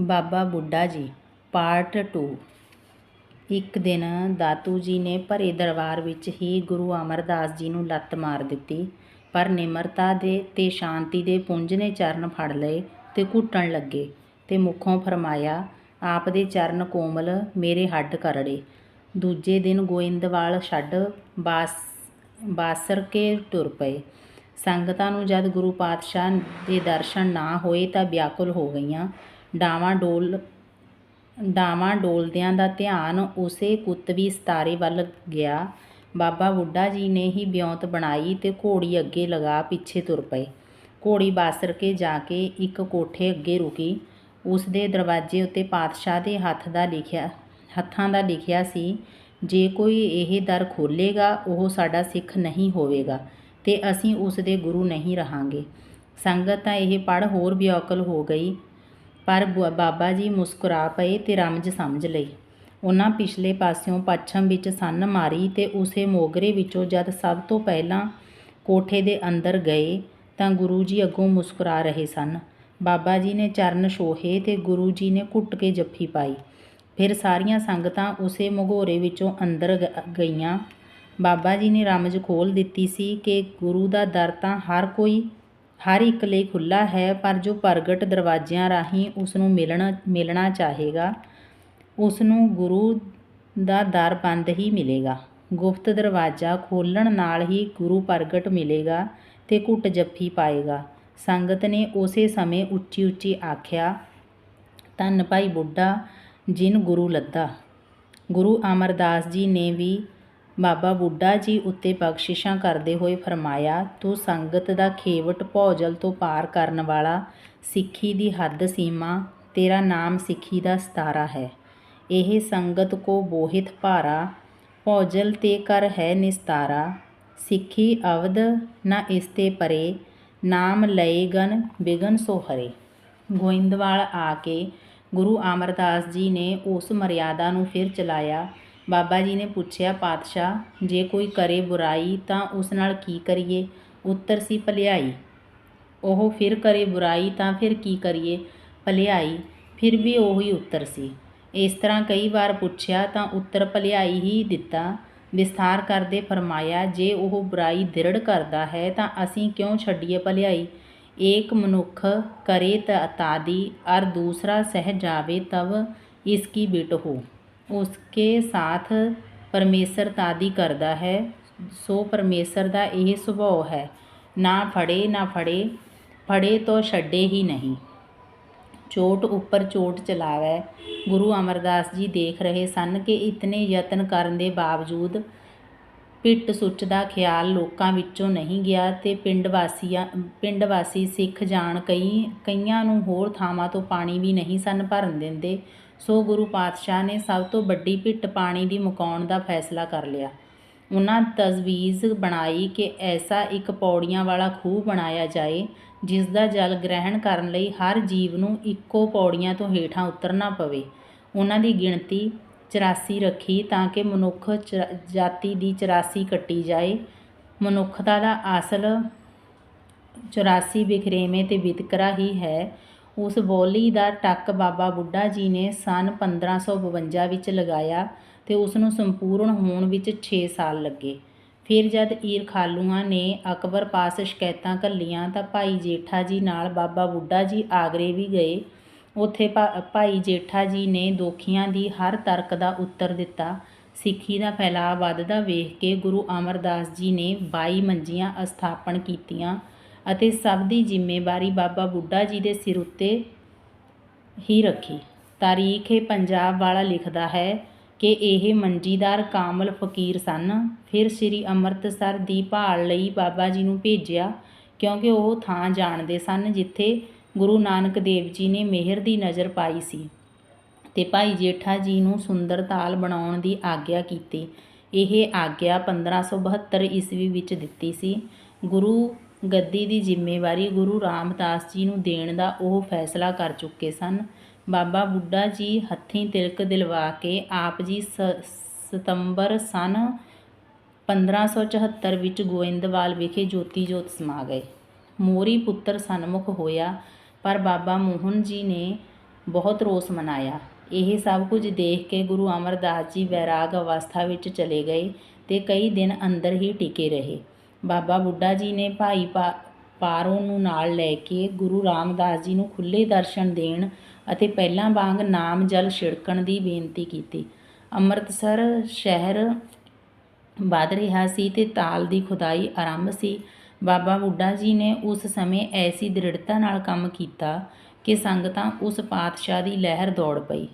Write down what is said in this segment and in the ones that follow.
ਬਾਬਾ ਬੁੱਢਾ ਜੀ, ਪਾਰਟ 2 ਇੱਕ ਦਿਨ ਦਾਤੂ ਜੀ ਨੇ ਭਰੇ ਦਰਬਾਰ ਵਿੱਚ ਹੀ ਗੁਰੂ ਅਮਰਦਾਸ ਜੀ ਨੂੰ ਲੱਤ ਮਾਰ ਦਿੱਤੀ, ਪਰ ਨਿਮਰਤਾ ਦੇ ਤੇ ਸ਼ਾਂਤੀ ਦੇ ਪੁੰਜ ਨੇ ਚਰਨ ਫੜ ਲਏ ਤੇ ਘੁੱਟਣ ਲੱਗੇ ਤੇ ਮੁਖੋਂ ਫਰਮਾਇਆ, ਆਪ ਦੇ ਚਰਨ ਕੋਮਲ ਮੇਰੇ ਹੱਡ ਕਰੜੇ। ਦੂਜੇ ਦਿਨ ਗੋਇੰਦਵਾਲ ਛੱਡ ਬਾਸ, ਬਾਸਰ ਕੇ ਤੁਰ ਪਏ। ਸੰਗਤਾਂ ਨੂੰ ਜਦ ਗੁਰੂ ਪਾਤਸ਼ਾਹ ਦੇ ਦਰਸ਼ਨ ਨਾ ਹੋਏ ਤਾਂ ਵਿਆਕੁਲ ਹੋ ਗਈਆਂ। ਡਾਵਾਂ ਡੋਲ, ਡਾਵਾਂ ਡੋਲਦਿਆਂ ਦਾ ਧਿਆਨ ਉਸੇ ਕੁੱਤਵੀ ਸਿਤਾਰੇ ਵੱਲ ਗਿਆ। ਬਾਬਾ ਬੁੱਢਾ ਜੀ ਨੇ ਹੀ ਬਿਉਂਤ ਬਣਾਈ ਤੇ ਘੋੜੀ ਅੱਗੇ ਲਗਾ ਪਿੱਛੇ ਤੁਰ ਪਏ। ਘੋੜੀ ਬਾਸਰ ਕੇ ਜਾ ਕੇ ਇੱਕ ਕੋਠੇ ਅੱਗੇ ਰੁਕੀ। ਉਸ ਦੇ ਦਰਵਾਜ਼ੇ ਉੱਤੇ ਪਾਤਸ਼ਾਹ ਦੇ ਹੱਥ ਦਾ ਲਿਖਿਆ, ਹੱਥਾਂ ਦਾ ਲਿਖਿਆ ਸੀ, ਜੇ ਕੋਈ ਇਹ ਦਰ ਖੋਲੇਗਾ ਉਹ ਸਾਡਾ ਸਿੱਖ ਨਹੀਂ ਹੋਵੇਗਾ ਤੇ ਅਸੀਂ ਉਸ ਦੇ ਗੁਰੂ ਨਹੀਂ ਰਹਾਂਗੇ। ਸੰਗਤ ਤਾਂ ਇਹ ਪੜ੍ਹ ਹੋਰ ਵਿਅਕਲ ਹੋ ਗਈ। ਪਰ ਬ- ਬਾਬਾ ਜੀ ਮੁਸਕਰਾ ਪਏ ਤੇ ਰਮਜ ਸਮਝ ਲਈ। ਉਹਨਾਂ ਪਿਛਲੇ ਪਾਸਿਓਂ ਪੱਛਮ ਵਿੱਚ ਸੰਨ ਮਾਰੀ ਤੇ ਉਸੇ ਮੋਗਰੇ ਵਿੱਚੋਂ ਜਦ ਸਭ ਤੋਂ ਪਹਿਲਾਂ ਕੋਠੇ ਦੇ ਅੰਦਰ ਗਏ ਤਾਂ ਗੁਰੂ ਜੀ ਅੱਗੋਂ ਮੁਸਕਰਾ ਰਹੇ ਸਨ। ਬਾਬਾ ਜੀ ਨੇ ਚਰਨ ਛੋਹੇ ਤੇ ਗੁਰੂ ਜੀ ਨੇ ਘੁੱਟ ਕੇ ਜੱਫੀ ਪਾਈ। ਫਿਰ ਸਾਰੀਆਂ ਸੰਗਤਾਂ ਉਸੇ ਮਘੋਰੇ ਵਿੱਚੋਂ ਅੰਦਰ ਗ- ਗਈਆਂ। ਬਾਬਾ ਜੀ ਨੇ ਰਮਜ ਖੋਲ ਦਿੱਤੀ ਸੀ ਕਿ ਗੁਰੂ ਦਾ ਦਰ ਤਾਂ ਹਰ ਕੋਈ ਹਰ ਇੱਕ ਲਈ ਖੁੱਲ੍ਹਾ ਹੈ, ਪਰ ਜੋ ਪ੍ਰਗਟ ਦਰਵਾਜ਼ਿਆਂ ਰਾਹੀਂ ਉਸ ਨੂੰ ਮਿਲਣਾ ਮਿਲਣਾ ਚਾਹੇਗਾ ਉਸ ਨੂੰ ਗੁਰੂ ਦਾ ਦਰ ਬੰਦ ਹੀ ਮਿਲੇਗਾ। ਗੁਪਤ ਦਰਵਾਜ਼ਾ ਖੋਲਣ ਨਾਲ ਹੀ ਗੁਰੂ ਪ੍ਰਗਟ ਮਿਲੇਗਾ ਤੇ ਘੁੱਟ ਜੱਫੀ ਪਾਏਗਾ। ਸੰਗਤ ਨੇ ਉਸੇ ਸਮੇਂ ਉੱਚੀ ਉੱਚੀ ਆਖਿਆ, ਧੰਨ ਭਾਈ ਬੁੱਢਾ, ਜਿਨ ਗੁਰੂ ਲੱਦਾ। ਗੁਰੂ ਅਮਰਦਾਸ ਜੀ ਨੇ ਵੀ ਬਾਬਾ ਬੁੱਢਾ ਜੀ ਉੱਤੇ ਬਖਸ਼ਿਸ਼ਾਂ ਕਰਦੇ ਹੋਏ ਫਰਮਾਇਆ, ਤੂੰ ਸੰਗਤ ਦਾ ਖੇਵਟ ਭੌਜਲ ਤੋਂ ਪਾਰ ਕਰਨ ਵਾਲਾ ਸਿੱਖੀ ਦੀ ਹੱਦ ਸੀਮਾ, ਤੇਰਾ ਨਾਮ ਸਿੱਖੀ ਦਾ ਸਤਾਰਾ ਹੈ। ਇਹ ਸੰਗਤ ਕੋ ਬੋਹਿਤ ਭਾਰਾ, ਭੌਜਲ ਤੇ ਕਰ ਹੈ ਨਿਸਤਾਰਾ। ਸਿੱਖੀ ਅਵਦ ਨਾ ਇਸ ਤੇ ਪਰੇ, ਨਾਮ ਲਏ ਗਨ ਬਿਗਨ ਸੋ ਹਰੇ। ਗੋਇੰਦਵਾਲ ਆ ਕੇ ਗੁਰੂ ਅਮਰਦਾਸ ਜੀ ਨੇ ਉਸ ਮਰਿਆਦਾ ਨੂੰ ਫਿਰ ਚਲਾਇਆ। ਬਾਬਾ ਜੀ ਨੇ ਪੁੱਛਿਆ, ਪਾਤਸ਼ਾਹ, ਜੇ ਕੋਈ ਕਰੇ ਬੁਰਾਈ ਤਾਂ ਉਸ ਨਾਲ ਕੀ ਕਰੀਏ? ਉੱਤਰ ਸੀ ਭਲਿਆਈ ਉਹ ਫਿਰ ਕਰੇ ਬੁਰਾਈ ਤਾਂ ਫਿਰ ਕੀ ਕਰੀਏ? ਭਲਿਆਈ ਫਿਰ ਵੀ ਉਹੀ ਉੱਤਰ ਸੀ। ਇਸ ਤਰ੍ਹਾਂ ਕਈ ਵਾਰ ਪੁੱਛਿਆ ਤਾਂ ਉੱਤਰ ਭਲਿਆਈ ਹੀ ਦਿੱਤਾ। ਵਿਸਥਾਰ ਕਰਦੇ ਫਰਮਾਇਆ, ਜੇ ਉਹ ਬੁਰਾਈ ਦ੍ਰਿੜ ਕਰਦਾ ਹੈ ਤਾਂ ਅਸੀਂ ਕਿਉਂ ਛੱਡੀਏ ਭਲਿਆਈ ਏਕ ਮਨੁੱਖ ਕਰੇ ਤ ਤਾਦੀ ਅਰ ਦੂਸਰਾ ਸਹਿ ਜਾਵੇ ਤਵ ਇਸकी ਬਿਟ ਹੋ ਉਸਕੇ ਸਾਥ ਪਰਮੇਸ਼ਰ ਤਾਦੀ ਕਰਦਾ ਹੈ, ਸੋ ਪਰਮੇਸ਼ਰ ਦਾ ਇਹ ਸੁਭਾਅ ਹੈ। ਨਾ ਫੜੇ ਨਾ ਫੜੇ ਫੜੇ ਤੋਂ ਛੱਡੇ ਹੀ ਨਹੀਂ। ਚੋਟ ਉੱਪਰ ਚੋਟ ਚਲਾਵੈ। ਗੁਰੂ ਅਮਰਦਾਸ ਜੀ ਦੇਖ ਰਹੇ ਸਨ ਕਿ ਇਤਨੇ ਯਤਨ ਕਰਨ ਦੇ ਬਾਵਜੂਦ ਪਿੱਟ ਸੁੱਚ ਦਾ ਖਿਆਲ ਲੋਕਾਂ ਵਿੱਚੋਂ ਨਹੀਂ ਗਿਆ ਤੇ ਪਿੰਡ ਵਾਸੀਆਂ, ਪਿੰਡ ਵਾਸੀ ਸਿੱਖ ਜਾਣ ਕਈ, ਕਈਆਂ ਨੂੰ ਹੋਰ ਥਾਵਾਂ ਤੋਂ ਪਾਣੀ ਵੀ ਨਹੀਂ ਸਨ ਭਰਨ ਦਿੰਦੇ। ਸੋ ਗੁਰੂ ਪਾਤਸ਼ਾਹ ਨੇ ਸਭ ਤੋਂ ਵੱਡੀ ਪਿੱਟ ਪਾਣੀ ਦੀ ਮੁਕਾਉਣ ਦਾ ਫੈਸਲਾ ਕਰ ਲਿਆ। ਉਹਨਾਂ ਤਜਵੀਜ਼ ਬਣਾਈ ਕਿ ਐਸਾ ਇੱਕ ਪੌੜੀਆਂ ਵਾਲਾ ਖੂਹ ਬਣਾਇਆ ਜਾਏ, ਜਿਸ ਦਾ ਜਲ ਗ੍ਰਹਿਣ ਕਰਨ ਲਈ ਹਰ ਜੀਵ ਨੂੰ ਇੱਕੋ ਪੌੜੀਆਂ ਤੋਂ ਹੇਠਾਂ ਉਤਰਨਾ ਪਵੇ। ਉਹਨਾਂ ਦੀ ਗਿਣਤੀ 84 ਰੱਖੀ ਤਾਂ ਕਿ ਮਨੁੱਖ ਚ- ਜਾਤੀ ਦੀ 84 ਕੱਟੀ ਜਾਏ। ਮਨੁੱਖਤਾ ਦਾ ਅਸਲ 84 ਬਿਖਰੇਵੇਂ ਤੇ ਵਿਤਕਰਾ ਹੀ ਹੈ। ਉਸ ਬੋਲੀ ਦਾ ਟੱਕ ਬਾਬਾ ਬੁੱਢਾ ਜੀ ਨੇ ਸਨ 1552 ਵਿੱਚ ਲਗਾਇਆ ਤੇ ਉਸ ਨੂੰ ਸੰਪੂਰਨ ਹੋਣ ਵਿੱਚ 6 ਸਾਲ ਲੱਗੇ। ਫਿਰ ਜਦ ਈਰ ਖਾਲੂਆਂ ਨੇ ਅਕਬਰ ਪਾਸ ਸ਼ਿਕਾਇਤਾਂ ਘੱਲੀਆਂ ਤਾਂ ਭਾਈ ਜੇਠਾ ਜੀ ਨਾਲ ਬਾਬਾ ਬੁੱਢਾ ਜੀ ਆਗਰੇ ਵੀ ਗਏ। ਉੱਥੇ ਭਾ- ਭਾਈ ਜੇਠਾ ਜੀ ਨੇ ਦੋਖੀਆਂ ਦੀ ਹਰ ਤਰਕ ਦਾ ਉੱਤਰ ਦਿੱਤਾ। ਸਿੱਖੀ ਦਾ ਫੈਲਾਅ ਵੱਧਦਾ ਵੇਖ ਕੇ ਗੁਰੂ ਅਮਰਦਾਸ ਜੀ ਨੇ 22 ਮੰਜੀਆਂ ਅਸਥਾਪਨ ਕੀਤੀਆਂ। ਅਤੇ ਸਭ ਦੀ ਜ਼ਿੰਮੇਵਾਰੀ ਬਾਬਾ ਬੁੱਢਾ ਜੀ ਦੇ ਸਿਰ ਉੱਤੇ ਹੀ ਰੱਖੀ। ਤਾਰੀਖ ਏ ਪੰਜਾਬ ਵਾਲਾ ਲਿਖਦਾ ਹੈ ਕਿ ਇਹ ਮੰਜੀਦਾਰ ਕਾਮਲ ਫਕੀਰ ਸਨ। ਫਿਰ ਸ੍ਰੀ ਅੰਮ੍ਰਿਤਸਰ ਦੀ ਭਾਲ ਲਈ ਬਾਬਾ ਜੀ ਨੂੰ ਭੇਜਿਆ, ਕਿਉਂਕਿ ਉਹ ਥਾਂ ਜਾਣਦੇ ਸਨ ਜਿੱਥੇ ਗੁਰੂ ਨਾਨਕ ਦੇਵ ਜੀ ਨੇ ਮਿਹਰ ਦੀ ਨਜ਼ਰ ਪਾਈ ਸੀ। ਤੇ ਭਾਈ ਜੇਠਾ ਜੀ ਨੂੰ ਸੁੰਦਰ ਤਾਲ ਬਣਾਉਣ ਦੀ ਆਗਿਆ ਕੀਤੀ। ਇਹ ਆਗਿਆ 1572 ਈਸਵੀ ਵਿੱਚ ਦਿੱਤੀ ਸੀ। ਗੁਰੂ ਗੱਦੀ ਦੀ ਜ਼ਿੰਮੇਵਾਰੀ ਗੁਰੂ ਰਾਮਦਾਸ ਜੀ ਨੂੰ ਦੇਣ ਦਾ ਉਹ ਫੈਸਲਾ ਕਰ ਚੁੱਕੇ ਸਨ। ਬਾਬਾ ਬੁੱਢਾ ਜੀ ਹੱਥੀਂ ਤਿਲਕ ਦਿਲਵਾ ਕੇ ਆਪ ਜੀ ਸ- ਸਤੰਬਰ ਸਨ 1574 ਵਿੱਚ ਗੋਇੰਦਵਾਲ ਵਿਖੇ ਜੋਤੀ ਜੋਤ ਸਮਾ ਗਏ। ਮੋਰੀ ਪੁੱਤਰ ਸਨਮੁਖ ਹੋਇਆ, ਪਰ ਬਾਬਾ ਮੋਹਨ ਜੀ ਨੇ ਬਹੁਤ ਰੋਸ ਮਨਾਇਆ। ਇਹ ਸਭ ਕੁਝ ਦੇਖ ਕੇ ਗੁਰੂ ਅਮਰਦਾਸ ਜੀ ਵੈਰਾਗ ਅਵਸਥਾ ਵਿੱਚ ਚਲੇ ਗਏ ਤੇ ਕਈ ਦਿਨ ਅੰਦਰ ਹੀ ਟਿਕੇ ਰਹੇ। ਬਾਬਾ ਬੁੱਢਾ ਜੀ ਨੇ ਭਾਈ ਪਾ, ਪਾਰੋ ਨੂੰ ਨਾਲ ਲੈ ਕੇ ਗੁਰੂ ਰਾਮਦਾਸ ਜੀ ਨੂੰ ਖੁੱਲੇ ਦਰਸ਼ਨ ਦੇਣ ਅਤੇ ਪਹਿਲਾਂ ਵਾਂਗ ਨਾਮ ਜਲ ਛਿੜਕਣ ਦੀ ਬੇਨਤੀ ਕੀਤੀ। ਅੰਮ੍ਰਿਤਸਰ ਸ਼ਹਿਰ ਵੱਧ ਰਿਹਾ ਸੀ ਤੇ ਤਾਲ ਦੀ ਖੁਦਾਈ ਆਰੰਭ ਸੀ। ਬਾਬਾ ਬੁੱਢਾ ਜੀ ਨੇ ਉਸ ਸਮੇਂ ਐਸੀ ਦ੍ਰਿੜਤਾ ਨਾਲ ਕੰਮ ਕੀਤਾ ਕਿ ਸੰਗਤਾਂ ਉਸ ਪਾਤਸ਼ਾਹ ਦੀ ਲਹਿਰ ਦੌੜ ਪਈ।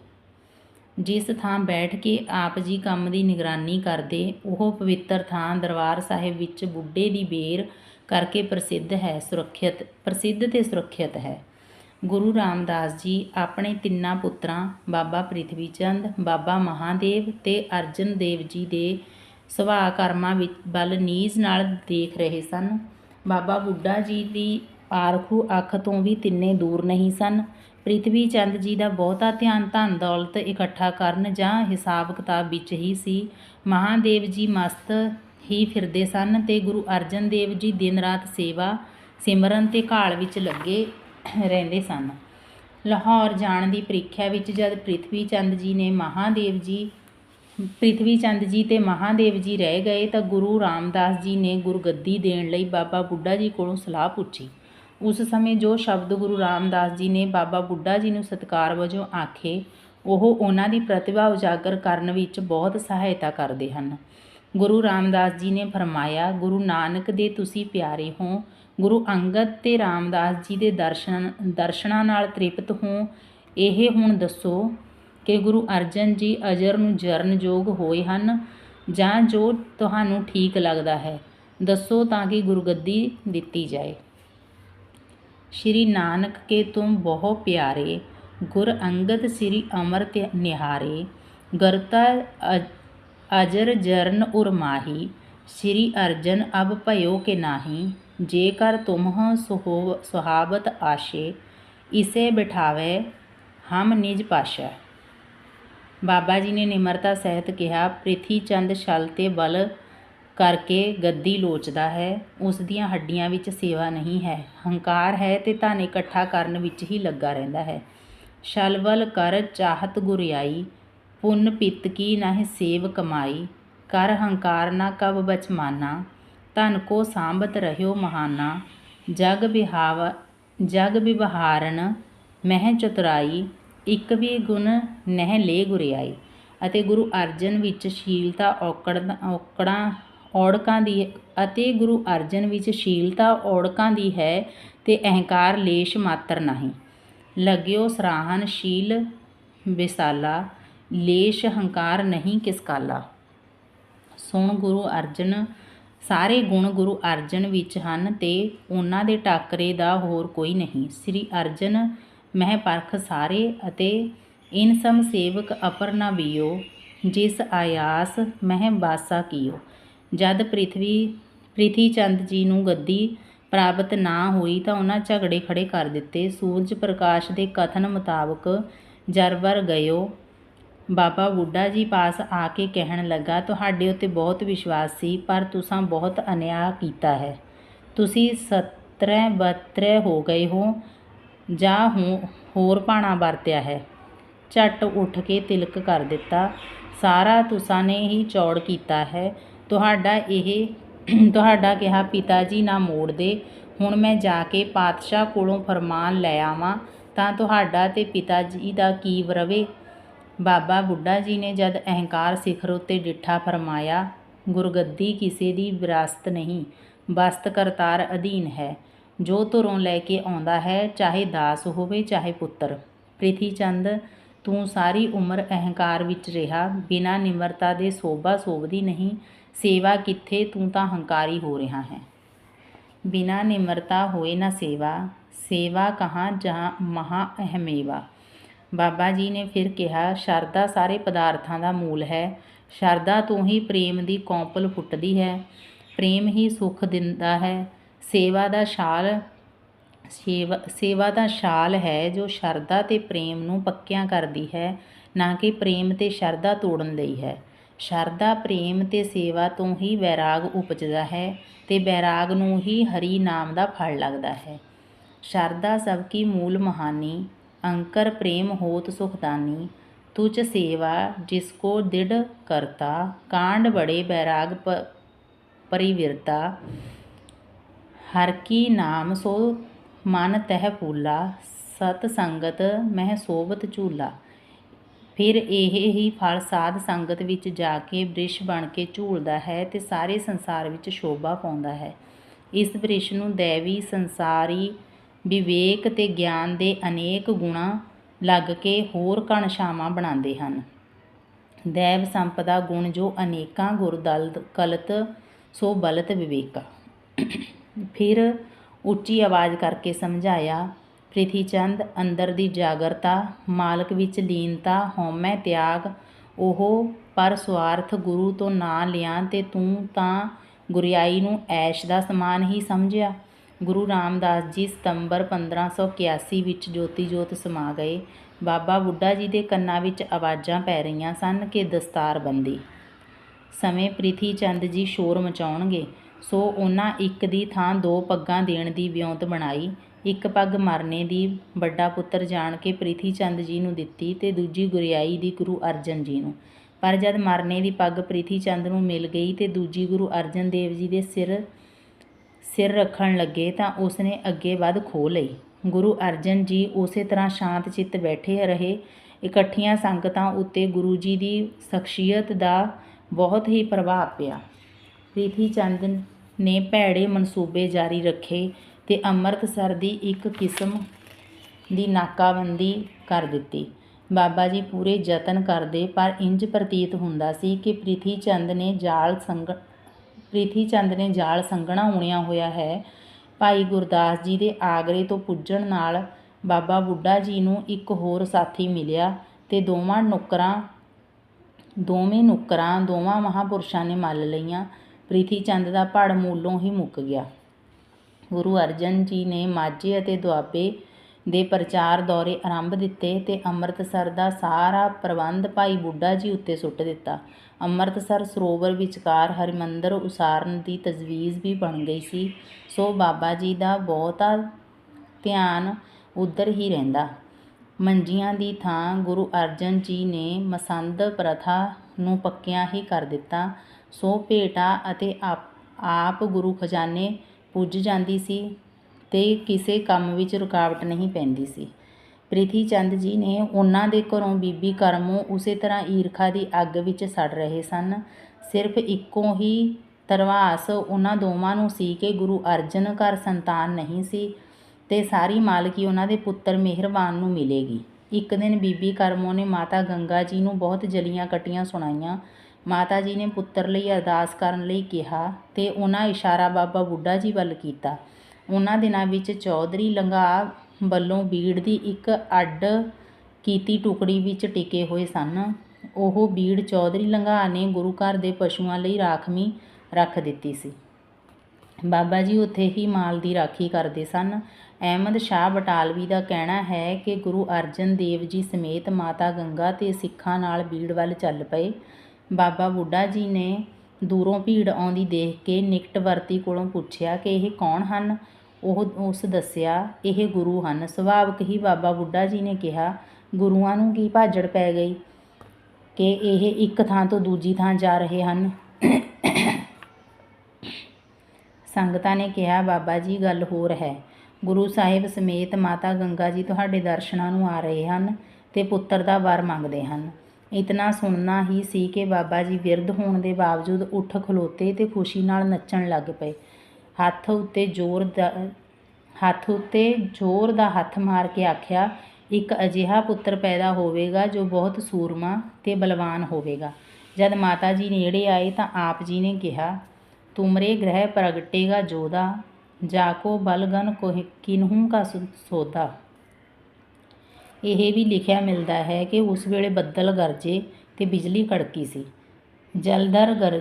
ਜਿਸ ਥਾਂ ਬੈਠ ਕੇ ਆਪ ਜੀ ਕੰਮ ਦੀ ਨਿਗਰਾਨੀ ਕਰਦੇ, ਉਹ ਪਵਿੱਤਰ ਥਾਂ ਦਰਬਾਰ ਸਾਹਿਬ ਵਿੱਚ ਬੁੱਢੇ ਦੀ ਬੇਰ ਕਰਕੇ ਪ੍ਰਸਿੱਧ ਹੈ, ਸੁਰੱਖਿਅਤ, ਪ੍ਰਸਿੱਧ ਤੇ ਸੁਰੱਖਿਅਤ ਹੈ। ਗੁਰੂ ਰਾਮਦਾਸ ਜੀ ਆਪਣੇ ਤਿੰਨਾਂ ਪੁੱਤਰਾਂ, ਬਾਬਾ ਪ੍ਰਿਥਵੀ ਚੰਦ ਬਾਬਾ ਮਹਾਦੇਵ ਤੇ ਅਰਜਨ ਦੇਵ ਜੀ ਦੇ ਸੁਭਾਅ ਕਰਮਾਂ ਵਿੱਚ ਵੱਲ ਨੀਜ਼ ਨਾਲ ਦੇਖ ਰਹੇ ਸਨ। ਬਾਬਾ ਬੁੱਢਾ ਜੀ ਦੀ ਪਾਰਖੂ ਅੱਖ ਤੋਂ ਵੀ ਤਿੰਨੇ ਦੂਰ ਨਹੀਂ ਸਨ। ਪ੍ਰਿਥਵੀ ਚੰਦ ਜੀ ਦਾ ਬਹੁਤਾ ਧਿਆਨ ਧਨ ਦੌਲਤ ਇਕੱਠਾ ਕਰਨ ਜਾਂ ਹਿਸਾਬ ਕਿਤਾਬ ਵਿੱਚ ਹੀ ਸੀ। ਮਹਾਂਦੇਵ ਜੀ ਮਸਤ ਹੀ ਫਿਰਦੇ ਸਨ ਤੇ ਗੁਰੂ ਅਰਜਨ ਦੇਵ ਜੀ ਦਿਨ ਰਾਤ ਸੇਵਾ, ਸਿਮਰਨ ਤੇ ਕਾਲ ਵਿੱਚ ਲੱਗੇ ਰਹਿੰਦੇ ਸਨ। ਲਾਹੌਰ ਜਾਣ ਦੀ ਪ੍ਰੀਖਿਆ ਵਿੱਚ ਜਦ ਪ੍ਰਿਥਵੀ ਚੰਦ ਜੀ ਨੇ ਮਹਾਦੇਵ ਜੀ, ਪ੍ਰਿਥਵੀ ਚੰਦ ਜੀ ਤੇ ਮਹਾਦੇਵ ਜੀ ਰਹਿ ਗਏ ਤਾਂ ਗੁਰੂ ਰਾਮਦਾਸ ਜੀ ਨੇ ਗੁਰਗੱਦੀ ਦੇਣ ਲਈ ਬਾਬਾ ਬੁੱਢਾ ਜੀ ਕੋਲੋਂ ਸਲਾਹ ਪੁੱਛੀ। ਉਸ ਸਮੇਂ ਜੋ ਸ਼ਬਦ ਗੁਰੂ ਰਾਮਦਾਸ ਜੀ ਨੇ ਬਾਬਾ ਬੁੱਢਾ ਜੀ ਨੂੰ ਸਤਿਕਾਰ ਵਜੋਂ ਆਖੇ, ਉਹ ਉਹਨਾਂ ਦੀ ਪ੍ਰਤਿਭਾ ਉਜਾਗਰ ਕਰਨ ਵਿੱਚ ਬਹੁਤ ਸਹਾਇਤਾ ਕਰਦੇ ਹਨ। ਗੁਰੂ ਰਾਮਦਾਸ ਜੀ ਨੇ ਫਰਮਾਇਆ, ਗੁਰੂ ਨਾਨਕ ਦੇ ਤੁਸੀਂ ਪਿਆਰੇ ਹੋ, ਗੁਰੂ ਅੰਗਦ ਤੇ ਰਾਮਦਾਸ ਜੀ ਦੇ ਦਰਸ਼ਨ, ਦਰਸ਼ਨਾਂ ਨਾਲ ਤ੍ਰਿਪਤ ਹੋ। ਇਹ ਹੁਣ ਦੱਸੋ ਕਿ ਗੁਰੂ ਅਰਜਨ ਜੀ ਅਜਰ ਨੂੰ ਜਰਨਯੋਗ ਹੋਏ ਹਨ ਜਾਂ ਜੋ ਤੁਹਾਨੂੰ ਠੀਕ ਲੱਗਦਾ ਹੈ, ਦੱਸੋ ਤਾਂ ਕਿ ਗੁਰਗੱਦੀ ਦਿੱਤੀ ਜਾਏ। ਸ਼੍ਰੀ ਨਾਨਕ ਕੇ ਤੁਮ ਬਹੁ ਪਿਆਰੇ, ਗੁਰ ਅੰਗਦ ਸ੍ਰੀ ਅਮਰ ਤੇ ਨਿਹਾਰੇ, ਗਰਤਾ ਅਜਰ ਜਰਨ ਉਰ ਮਾਹੀ, ਸ੍ਰੀ ਅਰਜਨ ਅਬ ਭਇਓ ਕੇ ਨਾਹੀ ਜੇਕਰ ਤੁਮਹ ਸੁਹੋ, ਸੁਹਾਵਤ ਆਸ਼ੇ, ਇਸੇ ਬਿਠਾਵੇ ਹਮ ਨਿਜ ਪਾਸ਼ਾ। ਬਾਬਾ ਜੀ ਨੇ ਨਿਮਰਤਾ ਸਹਿਤ ਕਿਹਾ, ਪ੍ਰਿਥੀ ਚੰਦ ਛਲ ਤੇ ਬਲ ਕਰਕੇ ਗੱਦੀ ਲੋਚਦਾ ਹੈ। ਉਸ ਦੀਆਂ ਹੱਡੀਆਂ ਵਿੱਚ ਸੇਵਾ ਨਹੀਂ ਹੈ। ਹੰਕਾਰ ਹੈ ਅਤੇ ਧਨ ਇਕੱਠਾ ਕਰਨ ਵਿੱਚ ਹੀ ਲੱਗਾ ਰਹਿੰਦਾ ਹੈ। ਛਲਵਲ ਕਰ ਚਾਹਤ ਗੁਰਿਆਈ ਪੁੰਨ ਪਿੱਤ ਕੀ ਨਾਹਿ ਸੇਵ ਕਮਾਈ। ਕਰ ਹੰਕਾਰ ਨਾ ਕਬ ਬਚਮਾਨਾ ਧਨ ਕੋ ਸਾਂਭਤ ਰਹਿਓ ਮਹਾਨਾ। ਜਗ ਬਿਹਾਵ, ਜਗ ਵਿਵਹਾਰਨ ਮਹਿ ਚਤੁਰਾਈ, ਇੱਕ ਵੀ ਗੁਣ ਨਹਿ ਲੇ ਗੁਰਿਆਈ ਅਤੇ ਗੁਰੂ ਅਰਜਨ ਵਿੱਚ ਸ਼ੀਲਤਾ ਔਕੜ ਔਕੜਾਂ ਔੜਕਾਂ ਦੀ ਅਤੇ ਗੁਰੂ ਅਰਜਨ ਵਿੱਚ ਸ਼ੀਲਤਾ ਔੜਕਾਂ ਦੀ ਹੈ ਤੇ ਅਹੰਕਾਰ ਲੇਸ਼ ਮਾਤਰ ਨਹੀਂ। ਲਗਿਓ ਸਰਾਹਨ ਸ਼ੀਲ ਵਿਸਾਲਾ, ਲੇਸ਼ ਹੰਕਾਰ ਨਹੀਂ ਕਿਸ ਕਾਲਾ ਸੁਣ ਗੁਰੂ ਅਰਜਨ, ਸਾਰੇ ਗੁਣ ਗੁਰੂ ਅਰਜਨ ਵਿੱਚ ਹਨ ਤੇ ਉਹਨਾਂ ਦੇ ਟਾਕਰੇ ਦਾ ਹੋਰ ਕੋਈ ਨਹੀਂ। ਸ੍ਰੀ ਅਰਜਨ ਮਹਿ ਪਰਖ ਸਾਰੇ ਅਤੇ ਇਨ ਸਮ ਸੇਵਕ ਅਪਰ ਨਾ ਬਿਓ, ਜਿਸ ਆਯਾਸ ਮਹਿ ਬਾਸਾ ਕੀਓ। ਜਦ ਪ੍ਰਿਥਵੀ ਪ੍ਰਿਥੀ ਚੰਦ ਜੀ ਨੂੰ ਗੱਦੀ ਪ੍ਰਾਪਤ ਨਾ ਹੋਈ ਤਾਂ ਉਹਨਾਂ ਝਗੜੇ ਖੜੇ ਕਰ ਦਿੱਤੇ। ਸੂਰਜ ਪ੍ਰਕਾਸ਼ ਦੇ ਕਥਨ ਮੁਤਾਬਕ ਜਰਵਰ ਗਇਓ। ਬਾਬਾ ਬੁੱਢਾ ਜੀ ਪਾਸ ਆ ਕੇ ਕਹਿਣ ਲੱਗਾ, ਤੁਹਾਡੇ ਉੱਤੇ ਬਹੁਤ ਵਿਸ਼ਵਾਸ ਸੀ, ਪਰ ਤੁਸੀਂ ਬਹੁਤ ਅਨਿਆਂ ਕੀਤਾ ਹੈ। ਤੁਸੀਂ ਸਤਰੈ ਬਤਰੈ ਹੋ ਗਏ ਹੋ, ਜਾਂ ਹੋਰ ਭਾਣਾ ਵਰਤਿਆ ਹੈ। ਝੱਟ ਉੱਠ ਕੇ ਤਿਲਕ ਕਰ ਦਿੱਤਾ, ਸਾਰਾ ਤੁਸਾਂ ਨੇ ਹੀ ਚੌੜ ਕੀਤਾ ਹੈ। ਤੁਹਾਡਾ ਇਹ, ਤੁਹਾਡਾ ਕਿਹਾ ਪਿਤਾ ਜੀ ਨਾ ਮੋੜ ਦੇ। ਹੁਣ ਮੈਂ ਜਾ ਕੇ ਪਾਤਸ਼ਾਹ ਕੋਲੋਂ ਫਰਮਾਨ ਲੈ ਆਵਾਂ, ਤਾਂ ਤੁਹਾਡਾ ਤੇ ਪਿਤਾ ਜੀ ਦਾ ਕੀ ਰਵੇ? ਬਾਬਾ ਬੁੱਢਾ ਜੀ ਨੇ ਜਦ ਅਹੰਕਾਰ ਸਿਖਰ ਉੱਤੇ ਡਿੱਠਾ ਫਰਮਾਇਆ, ਗੁਰਗੱਦੀ ਕਿਸੇ ਦੀ ਵਿਰਾਸਤ ਨਹੀਂ, ਬਸਤ ਕਰਤਾਰ ਅਧੀਨ ਹੈ। ਜੋ ਧੁਰੋਂ ਲੈ ਕੇ ਆਉਂਦਾ ਹੈ, ਚਾਹੇ ਦਾਸ ਹੋਵੇ, ਚਾਹੇ ਪੁੱਤਰ। ਪ੍ਰਿਥੀ ਚੰਦ ਤੂੰ ਸਾਰੀ ਉਮਰ ਅਹੰਕਾਰ ਵਿੱਚ ਰਿਹਾ, ਬਿਨਾਂ ਨਿਮਰਤਾ ਦੇ ਸੋਭਾ ਸੋਭਦੀ ਨਹੀਂ ਸੇਵਾ ਕਿੱਥੇ, ਤੂੰ ਤਾਂ ਹੰਕਾਰੀ ਹੋ ਰਿਹਾ ਹੈ। ਬਿਨਾਂ ਨਿਮਰਤਾ ਹੋਏ ਨਾ ਸੇਵਾ ਸੇਵਾ ਕਹਾਂ ਜਹਾਂ ਮਹਾ ਅਹਮੇਵਾ। ਬਾਬਾ ਜੀ ਨੇ ਫਿਰ ਕਿਹਾ, ਸ਼ਰਧਾ ਸਾਰੇ ਪਦਾਰਥਾਂ ਦਾ ਮੂਲ ਹੈ। ਸ਼ਰਧਾ ਤੋਂ ਹੀ ਪ੍ਰੇਮ ਦੀ ਕੌਂਪਲ ਫੁੱਟਦੀ ਹੈ। ਪ੍ਰੇਮ ਹੀ ਸੁਖ ਦਿੰਦਾ ਹੈ। ਸੇਵਾ ਦਾ ਛਾਲ, ਸੇਵਾ ਸੇਵਾ ਦਾ ਛਾਲ ਹੈ ਜੋ ਸ਼ਰਧਾ ਤੇ ਪ੍ਰੇਮ ਨੂੰ ਪੱਕਿਆਂ ਕਰਦੀ ਹੈ, ਨਾ ਕਿ ਪ੍ਰੇਮ ਤੇ ਸ਼ਰਧਾ ਤੋੜਨ ਲਈ ਹੈ। ਸ਼ਰਧਾ, ਪ੍ਰੇਮ ਤੇ ਸੇਵਾ ਤੋਂ ਹੀ ਵੈਰਾਗ ਉਪਜਦਾ ਹੈ ਤੇ ਵੈਰਾਗ ਨੂੰ ਹੀ ਹਰੀ ਨਾਮ ਦਾ ਫਲ ਲੱਗਦਾ ਹੈ। ਸ਼ਰਧਾ ਸਭ ਕੀ ਮੂਲ ਮਹਾਨੀ, ਅੰਕਰ ਪ੍ਰੇਮ ਹੋਤ ਸੁਖਦਾਨੀ, ਤੁਚ ਸੇਵਾ ਜਿਸ ਕੋ ਦਿੜ ਕਰਤਾ, ਕਾਂਡ ਬੜੇ ਬੈਰਾਗ ਪ- ਪਰਿਵਿਰਤਾ, ਹਰ ਕੀ ਨਾਮ ਸੋ ਮਨ ਤਹਿ ਫੂਲਾ ਸਤ ਸੰਗਤ ਮਹਿ ਸੋਭਤ ਝੂਲਾ। ਫਿਰ ਇਹ ਹੀ ਫਲ ਸਾਧ ਸੰਗਤ ਵਿੱਚ ਜਾ ਕੇ ਬ੍ਰਿਸ਼ ਬਣ ਕੇ ਝੂਲਦਾ ਹੈ ਤੇ ਸਾਰੇ ਸੰਸਾਰ ਵਿੱਚ ਸ਼ੋਭਾ ਪਾਉਂਦਾ ਹੈ। ਇਸ ਬ੍ਰਿਸ਼ ਨੂੰ ਦੇਵੀ ਸੰਸਾਰੀ ਵਿਵੇਕ ਤੇ ਗਿਆਨ ਦੇ ਅਨੇਕ ਗੁਣਾ ਲੱਗ ਕੇ ਹੋਰ ਘਣਸ਼ਾਵਾਂ ਬਣਾਉਂਦੇ ਹਨ। ਦੇਵ ਸੰਪਦਾ ਗੁਣ ਜੋ ਅਨੇਕਾਂ ਗੁਰਦਲ ਕਲਤ, ਸੋ ਬਲਤ ਵਿਵੇਕਾ। ਫਿਰ ਉੱਚੀ ਆਵਾਜ਼ ਕਰਕੇ ਸਮਝਾਇਆ ਪ੍ਰਿਥੀ ਚੰਦ ਅੰਦਰ ਦੀ ਜਾਗਰਤਾ, ਮਾਲਕ ਵਿੱਚ ਲੀਨਤਾ, ਹਉਮੈ ਤਿਆਗ, ਉਹ ਪਰ ਸਵਾਰਥ ਗੁਰੂ ਤੋਂ ਨਾ ਲਿਆ ਤੇ ਤੂੰ ਤਾਂ ਗੁਰਿਆਈ ਨੂੰ ਐਸ਼ ਦਾ ਸਮਾਨ ਹੀ ਸਮਝਿਆ। ਗੁਰੂ ਰਾਮਦਾਸ ਜੀ ਸਤੰਬਰ 1581 ਵਿੱਚ ਜੋਤੀ ਜੋਤ ਸਮਾ ਗਏ। ਬਾਬਾ ਬੁੱਢਾ ਜੀ ਦੇ ਕੰਨਾਂ ਵਿੱਚ ਆਵਾਜ਼ਾਂ ਪੈ ਰਹੀਆਂ ਸਨ ਕਿ ਦਸਤਾਰ ਬੰਦੀ। ਸਮੇਂ ਪ੍ਰਿਥੀ ਚੰਦ ਜੀ ਸ਼ੋਰ ਮਚਾਉਣਗੇ, ਸੋ ਉਹਨਾਂ ਇੱਕ ਦੀ ਥਾਂ ਦੋ ਪੱਗਾਂ ਦੇਣ ਦੀ ਵਿਉਂਤ ਬਣਾਈ। ਇੱਕ ਪੱਗ ਮਰਨੇ ਦੀ ਵੱਡਾ ਪੁੱਤਰ ਜਾਣ ਕੇ ਪ੍ਰਿਥੀ ਚੰਦ ਜੀ ਨੂੰ ਦਿੱਤੀ ਤੇ ਦੂਜੀ ਗੁਰਿਆਈ ਦੀ ਗੁਰੂ ਅਰਜਨ ਜੀ ਨੂੰ। ਪਰ ਜਦ ਮਰਨੇ ਦੀ ਪੱਗ ਪ੍ਰਿਥੀ ਚੰਦ ਨੂੰ ਮਿਲ ਗਈ ਤੇ ਦੂਜੀ ਗੁਰੂ ਅਰਜਨ ਦੇਵ ਜੀ ਦੇ ਸਿਰ ਸਿਰ ਰੱਖਣ ਲੱਗੇ ਤਾਂ ਉਸਨੇ ਅੱਗੇ ਵੱਧ ਖੋ ਲਈ। ਗੁਰੂ ਅਰਜਨ ਜੀ ਉਸੇ ਤਰ੍ਹਾਂ ਸ਼ਾਂਤ ਚਿੱਤ ਬੈਠੇ ਰਹੇ। ਇਕੱਠੀਆਂ ਸੰਗਤਾਂ ਉੱਤੇ ਗੁਰੂ ਜੀ ਦੀ ਸ਼ਖਸੀਅਤ ਦਾ ਬਹੁਤ ਹੀ ਪ੍ਰਭਾਵ ਪਿਆ। ਪ੍ਰੀਥੀ ਚੰਦ ਨੇ ਭੈੜੇ ਮਨਸੂਬੇ ਜਾਰੀ ਰੱਖੇ। ਅਤੇ ਅੰਮ੍ਰਿਤਸਰ ਦੀ ਇੱਕ ਕਿਸਮ ਦੀ ਨਾਕਾਬੰਦੀ ਕਰ ਦਿੱਤੀ। ਬਾਬਾ ਜੀ ਪੂਰੇ ਯਤਨ ਕਰਦੇ, ਪਰ ਇੰਜ ਪ੍ਰਤੀਤ ਹੁੰਦਾ ਸੀ ਕਿ ਪ੍ਰਿਥੀ ਚੰਦ ਨੇ ਜਾਲ ਸੰਗ ਪ੍ਰਿਥੀ ਚੰਦ ਨੇ ਜਾਲ ਸੰਘਣਾ ਉਣਿਆ ਹੋਇਆ ਹੈ। ਭਾਈ ਗੁਰਦਾਸ ਜੀ ਦੇ ਆਗਰੇ ਤੋਂ ਪੁੱਜਣ ਨਾਲ ਬਾਬਾ ਬੁੱਢਾ ਜੀ ਨੂੰ ਇੱਕ ਹੋਰ ਸਾਥੀ ਮਿਲਿਆ ਤੇ ਦੋਵਾਂ ਨੁੱਕਰਾਂ, ਦੋਵੇਂ ਨੁੱਕਰਾਂ, ਦੋਵਾਂ ਮਹਾਪੁਰਸ਼ਾਂ ਨੇ ਮੱਲ ਲਈਆਂ। ਪ੍ਰਿਥੀ ਚੰਦ ਦਾ ਭੜ ਮੂਲੋਂ ਹੀ ਮੁੱਕ ਗਿਆ। ਗੁਰੂ ਅਰਜਨ ਜੀ ਨੇ ਮਾਝੇ ਅਤੇ ਦੁਆਬੇ ਦੇ ਪ੍ਰਚਾਰ ਦੌਰੇ ਆਰੰਭ ਦਿੱਤੇ ਅਤੇ ਅੰਮ੍ਰਿਤਸਰ ਦਾ ਸਾਰਾ ਪ੍ਰਬੰਧ ਭਾਈ ਬੁੱਢਾ ਜੀ ਉੱਤੇ ਸੁੱਟ ਦਿੱਤਾ। ਅੰਮ੍ਰਿਤਸਰ ਸਰੋਵਰ ਵਿਚਕਾਰ ਹਰਿਮੰਦਰ ਉਸਾਰਨ ਦੀ ਤਜਵੀਜ਼ ਵੀ ਬਣ ਗਈ ਸੀ। ਸੋ ਬਾਬਾ ਜੀ ਦਾ ਬਹੁਤਾ ਧਿਆਨ ਉੱਧਰ ਹੀ ਰਹਿੰਦਾ। ਮੰਜੀਆਂ ਦੀ ਥਾਂ ਗੁਰੂ ਅਰਜਨ ਜੀ ਨੇ ਮਸੰਦ ਪ੍ਰਥਾ ਨੂੰ ਪੱਕਿਆਂ ਹੀ ਕਰ ਦਿੱਤਾ। ਸੋ ਭੇਟਾ ਅਤੇ ਆਪ ਆਪ ਗੁਰੂ ਖਜ਼ਾਨੇ ਪੁੱਜ ਜਾਂਦੀ ਸੀ ਤੇ ਕਿਸੇ ਕੰਮ ਵਿੱਚ ਰੁਕਾਵਟ ਨਹੀਂ ਪੈਂਦੀ ਸੀ। ਪ੍ਰਿਥੀ ਚੰਦ ਜੀ ਨੇ ਉਹਨਾਂ ਦੇ ਘਰੋਂ ਬੀਬੀ ਕਰਮੋਂ ਉਸੇ ਤਰ੍ਹਾਂ ਈਰਖਾ ਦੀ ਅੱਗ ਵਿੱਚ ਸੜ ਰਹੇ ਸਨ। ਸਿਰਫ ਇੱਕੋ ਹੀ ਤਰਵਾਸ ਉਹਨਾਂ ਦੋਵਾਂ ਨੂੰ ਸੀ ਕਿ ਗੁਰੂ ਅਰਜਨ ਘਰ ਸੰਤਾਨ ਨਹੀਂ ਸੀ ਤੇ ਸਾਰੀ ਮਾਲਕੀ ਉਹਨਾਂ ਦੇ ਪੁੱਤਰ ਮਿਹਰਬਾਨ ਨੂੰ ਮਿਲੇਗੀ। ਇੱਕ ਦਿਨ ਬੀਬੀ ਕਰਮੋ ਨੇ ਮਾਤਾ ਗੰਗਾ ਜੀ ਨੂੰ ਬਹੁਤ ਜਲੀਆਂ ਕਟੀਆਂ ਸੁਣਾਈਆਂ ਮਾਤਾ ਜੀ ਨੇ ਪੁੱਤਰ ਲਈ ਅਰਦਾਸ ਕਰਨ ਲਈ ਕਿਹਾ ਤੇ ਉਹਨਾਂ ਇਸ਼ਾਰਾ ਬਾਬਾ ਬੁੱਢਾ ਜੀ ਵੱਲ ਕੀਤਾ। ਉਹਨਾਂ ਦਿਨਾਂ ਵਿੱਚ ਚੌਧਰੀ ਲੰਗਾ ਵੱਲੋਂ ਬੀੜ ਦੀ ਇੱਕ ਅੱਡ ਕੀਤੀ ਟੁਕੜੀ ਵਿੱਚ ਟਿਕੇ ਹੋਏ ਸਨ। ਉਹ ਬੀੜ ਚੌਧਰੀ ਲੰਗਾ ਨੇ ਗੁਰੂ ਘਰ ਦੇ ਪਸ਼ੂਆਂ ਲਈ ਰਾਖਮੀ ਰੱਖ ਦਿੱਤੀ ਸੀ। ਬਾਬਾ ਜੀ ਉੱਥੇ ਹੀ ਮਾਲ ਦੀ ਰਾਖੀ ਕਰਦੇ ਸਨ। ਅਹਿਮਦ ਸ਼ਾਹ ਬਟਾਲਵੀ ਦਾ ਕਹਿਣਾ ਹੈ ਕਿ ਗੁਰੂ ਅਰਜਨ ਦੇਵ ਜੀ ਸਮੇਤ ਮਾਤਾ ਗੰਗਾ ਤੇ ਸਿੱਖਾਂ ਨਾਲ ਬੀੜ ਵੱਲ ਚੱਲ ਪਏ। ਬਾਬਾ ਬੁੱਢਾ ਜੀ ਨੇ ਦੂਰੋਂ ਭੀੜ ਆਉਂਦੀ ਦੇਖ ਕੇ ਨਿਕਟਵਰਤੀ ਕੋਲੋਂ ਪੁੱਛਿਆ ਕਿ ਇਹ ਕੌਣ ਹਨ? ਉਹ ਉਸ ਦੱਸਿਆ, ਇਹ ਗੁਰੂ ਹਨ। ਸੁਭਾਵਕ ਹੀ ਬਾਬਾ ਬੁੱਢਾ ਜੀ ਨੇ ਕਿਹਾ, ਗੁਰੂਆਂ ਨੂੰ ਕੀ ਭਾਜੜ ਪੈ ਗਈ ਕਿ ਇਹ ਇੱਕ ਥਾਂ ਤੋਂ ਦੂਜੀ ਥਾਂ ਜਾ ਰਹੇ ਹਨ? ਸੰਗਤਾਂ ਨੇ ਕਿਹਾ, ਬਾਬਾ ਜੀ, ਗੱਲ ਹੋਰ ਹੈ। ਗੁਰੂ ਸਾਹਿਬ ਸਮੇਤ ਮਾਤਾ ਗੰਗਾ ਜੀ ਤੁਹਾਡੇ ਦਰਸ਼ਨਾਂ ਨੂੰ ਆ ਰਹੇ ਹਨ ਤੇ ਪੁੱਤਰ ਦਾ ਵਰ ਮੰਗਦੇ ਹਨ। ਇਤਨਾ ਸੁਣਨਾ ਹੀ ਸੀ ਕਿ ਬਾਬਾ ਜੀ ਵਿਰਧ ਹੋਣ ਦੇ ਬਾਵਜੂਦ ਉੱਠ ਖਲੋਤੇ ਤੇ ਖੁਸ਼ੀ ਨਾਲ ਨੱਚਣ ਲੱਗ ਪਏ। ਹੱਥ ਉੱਤੇ ਜ਼ੋਰ ਦਾ, ਹੱਥ ਉੱਤੇ ਜ਼ੋਰ ਦਾ ਹੱਥ ਮਾਰ ਕੇ ਆਖਿਆ, ਇੱਕ ਅਜਿਹਾ ਪੁੱਤਰ ਪੈਦਾ ਹੋਵੇਗਾ ਜੋ ਬਹੁਤ ਸੂਰਮਾ ਤੇ ਬਲਵਾਨ ਹੋਵੇਗਾ। ਜਦ ਮਾਤਾ ਜੀ ਨੇੜੇ ਆਏ ਤਾਂ ਆਪ ਜੀ ਨੇ ਕਿਹਾ, ਤੁਮਰੇ ਗ੍ਰਹਿ ਪ੍ਰਗਟੇਗਾ ਜੋਦਾ ਜਾਕੋ ਬਲਗਨ ਕੋਹ, ਕਿਨਹੂ ਕਾ ਸੁ- ਸੋਦਾ ਇਹ ਵੀ ਲਿਖਿਆ ਮਿਲਦਾ ਹੈ ਕਿ ਉਸ ਵੇਲੇ ਬੱਦਲ ਗਰਜੇ ਅਤੇ ਬਿਜਲੀ ਕੜਕੀ ਸੀ। ਜਲਧਰ ਗਰ,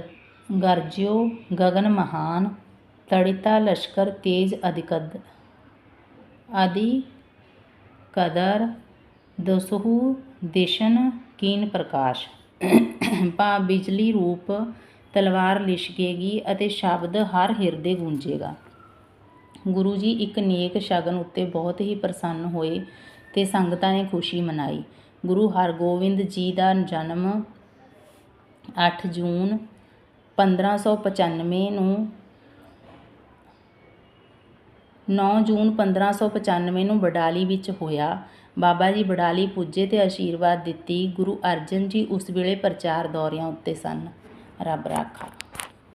ਗਰਜਿਓ, ਗਗਨ ਮਹਾਨ, ਤੜਿਤਾ ਲਸ਼ਕਰ ਤੇਜ ਅਧਿਕਦ, ਆਦਿ ਕਦਰ, ਦਸਹੂ ਦਿਸ਼ਨ ਕੀਨ ਪ੍ਰਕਾਸ਼। ਭਾ ਬਿਜਲੀ ਰੂਪ ਤਲਵਾਰ ਲਿਸ਼ਕੇਗੀ ਅਤੇ ਸ਼ਬਦ ਹਰ ਹਿਰਦੇ ਗੂੰਜੇਗਾ। ਗੁਰੂ ਜੀ ਇੱਕ ਨੇਕ ਸ਼ਗਨ ਉੱਤੇ ਬਹੁਤ ਹੀ ਪ੍ਰਸੰਨ ਹੋਏ ਅਤੇ ਸੰਗਤਾਂ ਨੇ ਖੁਸ਼ੀ ਮਨਾਈ। ਗੁਰੂ ਹਰਗੋਬਿੰਦ ਜੀ ਦਾ ਜਨਮ ਅੱਠ ਜੂਨ 1595 ਨੂੰ ਨੌ ਜੂਨ 1595 ਨੂੰ ਬਡਾਲੀ ਵਿੱਚ ਹੋਇਆ। ਬਾਬਾ ਜੀ ਬਡਾਲੀ ਪੁੱਜੇ ਤੇ ਆਸ਼ੀਰਵਾਦ ਦਿੱਤੀ। ਗੁਰੂ ਅਰਜਨ ਜੀ ਉਸ ਵੇਲੇ ਪ੍ਰਚਾਰ ਦੌਰਿਆਂ ਉੱਤੇ ਸਨ। ਰੱਬ ਰਾਖਾ।